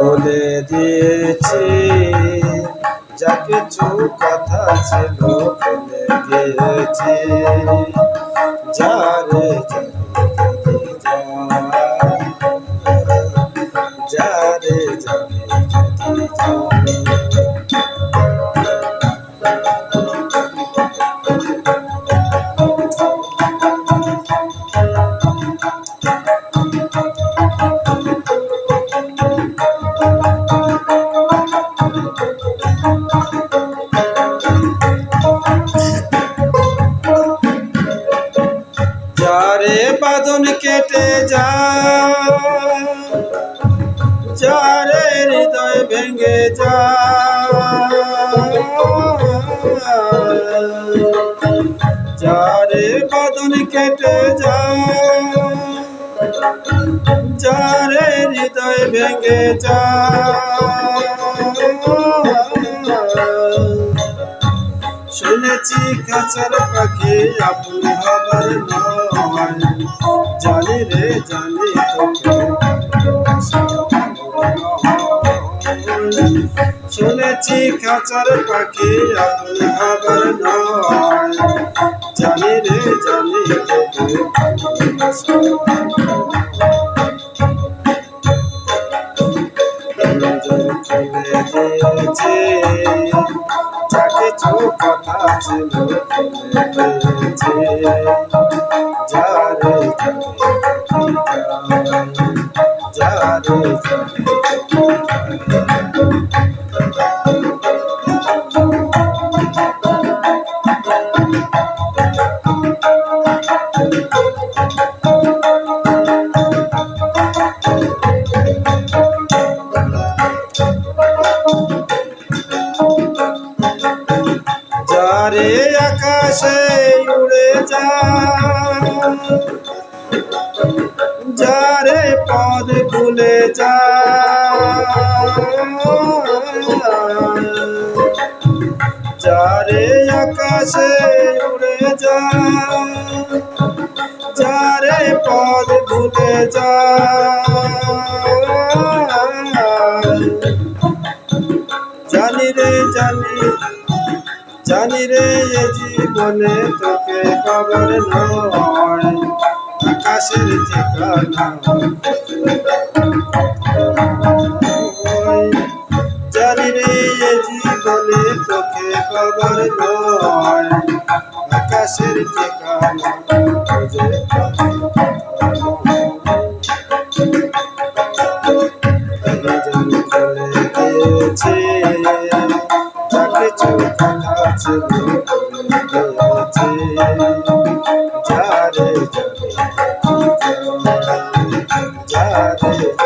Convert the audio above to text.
বলে দিয়েছি যা কিছু কথা ছিল বলে দিয়েছি যারে যারে যারে যারে। বাদন কেটে যা যারে হৃদয় ভেঙে যা যারে বাদন কেটে যা যারে হৃদয় ভেঙে যা শুনেছি কাছার পাখি আপন হবার নয় জানি রে জানি শুনেছি খাঁচার পাখি আপন নয়। জানি রে জানি চলে দিয়েছে যা কিছু কথা ছিল যারে যারে যারে আকাশে উড়ে যা যারে পদ ভুলে যা যারে আকাশে উড়ে যা যারে পদ ভুলে যা জানি রে, জানি। জানি রে, এ জীবনে তোকে খবর নয়। আকাশের ঠিকানা জানি রে, এ জীবনে তোকে খবর নয়। আকাশের ঠিকানা খুঁজে চলে কথা ছিল গিয়েছে যারে যারে যারে যারে